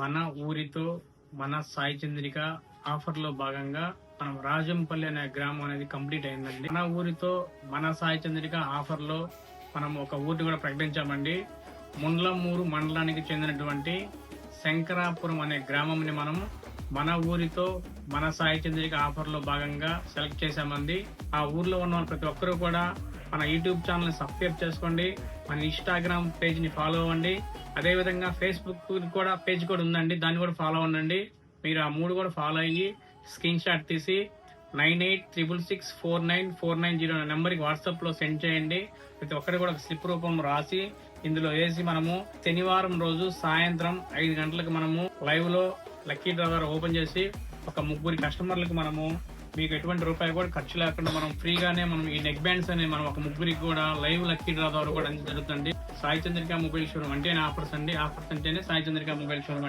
మన ఊరితో మన సాయి చంద్రిక ఆఫర్లో భాగంగా మనం రాజంపల్లి అనే గ్రామం అనేది కంప్లీట్ అయిందండి. మన ఊరితో మన సాయి చంద్రిక ఆఫర్లో మనం ఒక ఊరిని కూడా ప్రకటించామండి. ముండ్లమూరు మండలానికి చెందినటువంటి శంకరాపురం అనే గ్రామంని మనం మన ఊరితో మన సాయి చంద్రిక ఆఫర్లో భాగంగా సెలెక్ట్ చేశామండి. ఆ ఊర్లో ఉన్న ప్రతి ఒక్కరూ కూడా మన యూట్యూబ్ ఛానల్ సబ్స్క్రైబ్ చేసుకోండి. మన ఇన్స్టాగ్రామ్ పేజ్ని ఫాలో అవ్వండి. అదే విధంగా ఫేస్బుక్ కూడా పేజ్ కూడా ఉందండి. దాన్ని కూడా ఫాలో అవ్వండి. మీరు ఆ మూడు కూడా ఫాలో అయ్యి స్క్రీన్ షాట్ తీసి nine eight triple six four nine four nine zero నెంబర్కి వాట్సాప్లో సెండ్ చేయండి. ప్రతి ఒక్కరికి కూడా ఒక స్లిప్ రూపం రాసి ఇందులో వేసి మనము శనివారం రోజు సాయంత్రం ఐదు గంటలకు మనము లైవ్లో లక్కీ డ్రా ఓపెన్ చేసి ఒక ముగ్గురి కస్టమర్లకు మనము మీకు ఎటువంటి రూపాయి కూడా ఖర్చు లేకుండా మనం ఫ్రీగానే మనం ఈ నెక్ బ్యాండ్స్ అనే మనం ఒక ముగ్గురికి కూడా లైవ్ లక్కీ డ్రా ద్వారా కూడా జరుగుతుంది. సాయి చంద్రిక మొబైల్ షోరూమ్ అంటే ఆఫర్స్ అండి. ఆఫర్స్ అంటేనే సాయి చంద్రిక మొబైల్ షోరూమ్ అండి.